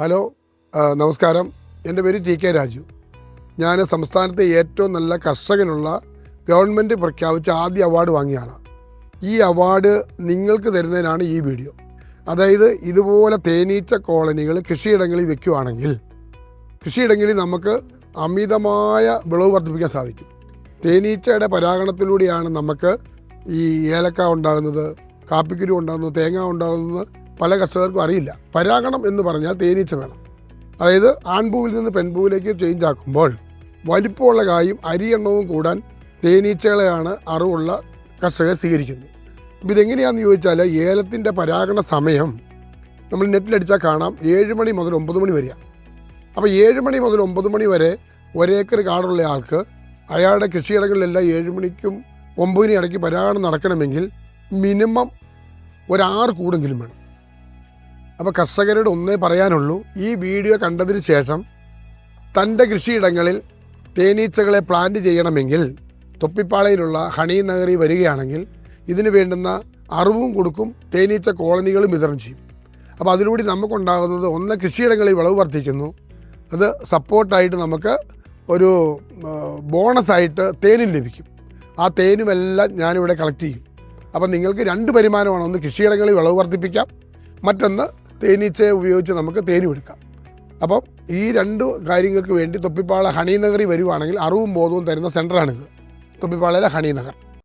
Hello നമസ്കാരം. എന്റെ പേര് ടി കെ രാജു. ഞാൻ സംസ്ഥാനത്തെ ഏറ്റവും നല്ല കർഷകനുള്ള ഗവൺമെന്റ് പ്രഖ്യാപിച്ച ആദ്യ അവാർഡ് വാങ്ങിയാണ്. ഈ അവാർഡ് നിങ്ങൾക്ക് തരുന്നതിനാണ് ഈ വീഡിയോ. അതായത് ഇതുപോലെ തേനീച്ച കോളനികൾ കൃഷിയിടങ്ങളിൽ വെക്കുകയാണെങ്കിൽ കൃഷിയിടങ്ങളിൽ നമുക്ക് അമിതമായ വിളവ് വർദ്ധിപ്പിക്കാൻ സാധിക്കും. തേനീച്ചയുടെ പരാഗണത്തിലൂടെയാണ് നമുക്ക് ഈ ഏലക്ക ഉണ്ടാകുന്നത് കാപ്പിക്കുരു ഉണ്ടാകുന്നത് തേങ്ങ ഉണ്ടാകുന്നത് പല കർഷകർക്കും അറിയില്ല. പരാഗണം എന്ന് പറഞ്ഞാൽ തേനീച്ച വേണം. അതായത് ആൺപൂവിൽ നിന്ന് പെൺപൂവിലേക്ക് ചേഞ്ച് ആക്കുമ്പോൾ വലിപ്പമുള്ള കായും അരിയെണ്ണവും കൂടാൻ തേനീച്ചകളെയാണ് അറിവുള്ള കർഷകർ സ്വീകരിക്കുന്നത്. അപ്പോൾ ഇതെങ്ങനെയാണെന്ന് ചോദിച്ചാൽ ഏലത്തിന്റെ പരാഗണ സമയം നമ്മൾ നെറ്റിലടിച്ചാൽ കാണാം. ഏഴ് മണി മുതൽ ഒമ്പത് മണി വരെയാണ് അപ്പോൾ ഏഴ് മണി മുതൽ ഒമ്പത് മണി വരെ ഒരേക്കർ കാടുള്ള ആൾക്ക് അയാളുടെ കൃഷിയിടങ്ങളിലെല്ലാം ഏഴ് മണിക്കും ഒമ്പതിനും ഇടയ്ക്ക് പരാഗണം നടക്കണമെങ്കിൽ മിനിമം ഒരാറ് കൂടെങ്കിലും വേണം. അപ്പോൾ കർഷകരോട് ഒന്നേ പറയാനുള്ളൂ ഈ വീഡിയോ കണ്ടതിന് ശേഷം തന്റെ കൃഷിയിടങ്ങളിൽ തേനീച്ചകളെ പ്ലാന്റ് ചെയ്യണമെങ്കിൽ തൊപ്പിപ്പാളയിലുള്ള ഹണി നഗറി വരികയാണെങ്കിൽ ഇതിന് വേണ്ടുന്ന അറിവും കൊടുക്കും തേനീച്ച കോളനികളും വിതരണം ചെയ്യും. അപ്പോൾ അതിലൂടെ നമുക്കുണ്ടാകുന്നത് ഒന്ന് കൃഷിയിടങ്ങളിൽ വിളവ് വർദ്ധിക്കുന്നു അത് സപ്പോർട്ടായിട്ട് നമുക്ക് ഒരു ബോണസായിട്ട് തേനും ലഭിക്കും. ആ തേനുമെല്ലാം ഞാനിവിടെ കളക്ട് ചെയ്യും. അപ്പം നിങ്ങൾക്ക് രണ്ട് വരുമാനമാണ് ഒന്ന് കൃഷിയിടങ്ങളിൽ വിളവ് വർദ്ധിപ്പിക്കാം മറ്റൊന്ന് തേനീച്ചയെ ഉപയോഗിച്ച് നമുക്ക് തേനും എടുക്കാം അപ്പം ഈ രണ്ട് കാര്യങ്ങൾക്ക് വേണ്ടി തൊപ്പിപ്പാള ഹണി നഗറി വരുവാണെങ്കിൽ അറിവും ബോധവും തരുന്ന സെന്ററാണിത് തൊപ്പിപ്പാളയിലെ ഹണി നഗർ.